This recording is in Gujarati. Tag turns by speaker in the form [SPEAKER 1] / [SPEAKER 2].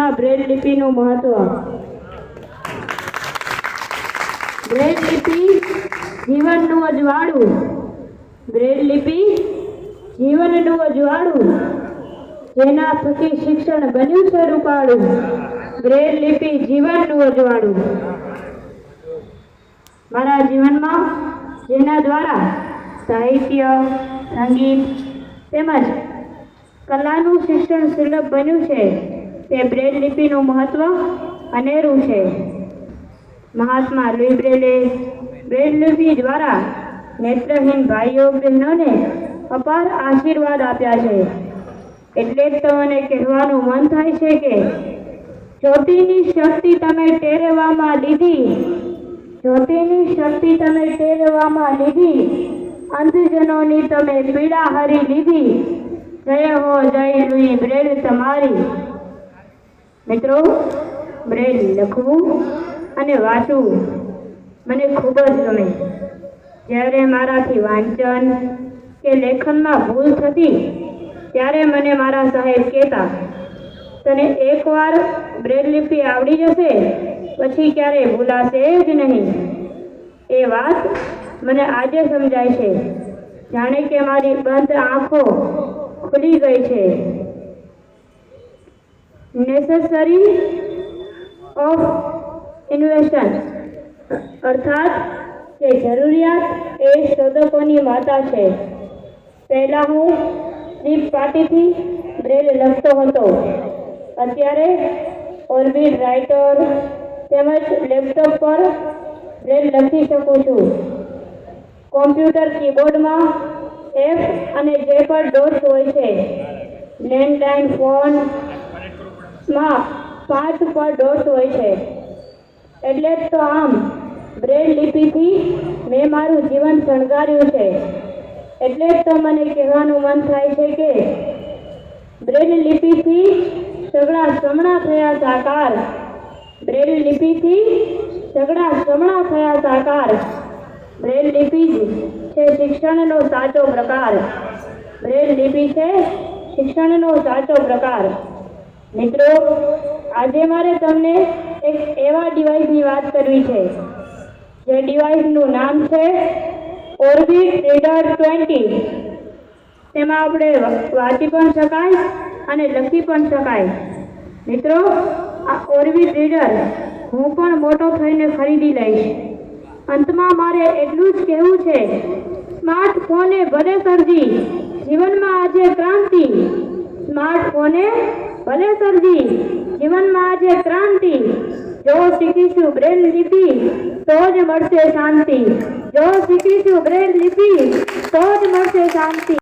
[SPEAKER 1] આ બ્રેડ લિપિનું મહત્વ. બ્રેડ લિપિ જીવનનું અજવાળું બ્રેડ લિપિ જીવનનું અજવાળું જેના થકી શિક્ષણ બન્યું છે રૂપાળું. બ્રેડ લિપિ જીવનનું અજવાળું મારા જીવનમાં જેના દ્વારા સાહિત્ય, સંગીત તેમજ કલાનું શિક્ષણ સુલભ બન્યું છે તે બ્રેડ લિપિનું મહત્વ અનેરું છે. મહાત્મા લુઈ બ્રેલે બ્રેડ લિપિ દ્વારા નેત્રહીન ભાઈઓ, બહેનોને અપાર આશીર્વાદ આપ્યા છે. એટલે જ તમને કહેવાનું મન થાય છે કે જ્યોતિની શક્તિ તમે ટેરવામાં લીધી. જ્યોતિની શક્તિ તમે ટેરવામાં લીધી. અંધજનોની તમે પીડા હરી લીધી. જય હો, જય લુઈ, બ્રેડ તમારી. મિત્રો બ્રેલ લખવું અને વાંચવું મને ખૂબ જ ગમે. જ્યારે મારાથી વાંચન કે લેખનમાં ભૂલ થતી, ત્યારે મને મારા સાહેબ કહેતા, તને એકવાર બ્રેલ લિપિ આવડી જશે, પછી ક્યારેય ભૂલાશે જ નહીં. એ વાત મને આજે સમજાય છે. જાણે કે મારી બંધ આંખો ખુલી ગઈ છે. નેસેસરી ઓફ ઇન્વેશન અર્થાત કે જરૂરિયાત એ શોધકોની માતા છે. પહેલાં હું દીપ પાટીથી બ્રેલ લખતો હતો. અત્યારે ઓર્બિટ રાઇટર તેમજ લેપટોપ પર બ્રેલ લખી શકું છું. કોમ્પ્યુટર કીબોર્ડમાં એફ અને જે પર ડોટ્સ હોય છે. લેન્ડલાઇન ફોનમાં પાંચ પર ડોટ હોય છે. એટલે જ તો આમ, બ્રેડ લિપિથી મેં મારું જીવન શણગાર્યું છે. એટલે જ તો મને કહેવાનું મન થાય છે કે, બ્રેડ લિપિથી સગડા સમણા થયા સાકાર. બ્રેડ લિપિથી સગડા સમણા થયા સાકાર. બ્રેડ લિપિ છે શિક્ષણનો સાચો પ્રકાર. બ્રેડ લિપિ છે શિક્ષણનો સાચો પ્રકાર. મિત્રો, આજે મારે તમને એક એવા ડિવાઇસની વાત કરવી છે. જે ડિવાઇસનું નામ છે ઓર્બિટ રીડર ટ્વેન્ટી તેમાં આપણે વાંચી પણ શકાય અને લખી પણ શકાય. મિત્રો, આ ઓર્બિટ રીડર હું પણ મોટો થઈને ખરીદી લઈશ. અંતમાં મારે એટલું જ કહેવું છે સ્માર્ટફોને ભલે સર્જી, જીવનમાં આજે ક્રાંતિ. સ્માર્ટફોને ભલે સરજી, જીવનમાં આજે ક્રાંતિ. જો શીખીશું બ્રેલ લિપિ, તો જ મળશે શાંતિ. જો શીખીશું બ્રેલ લિપિ, તો જ મળશે શાંતિ.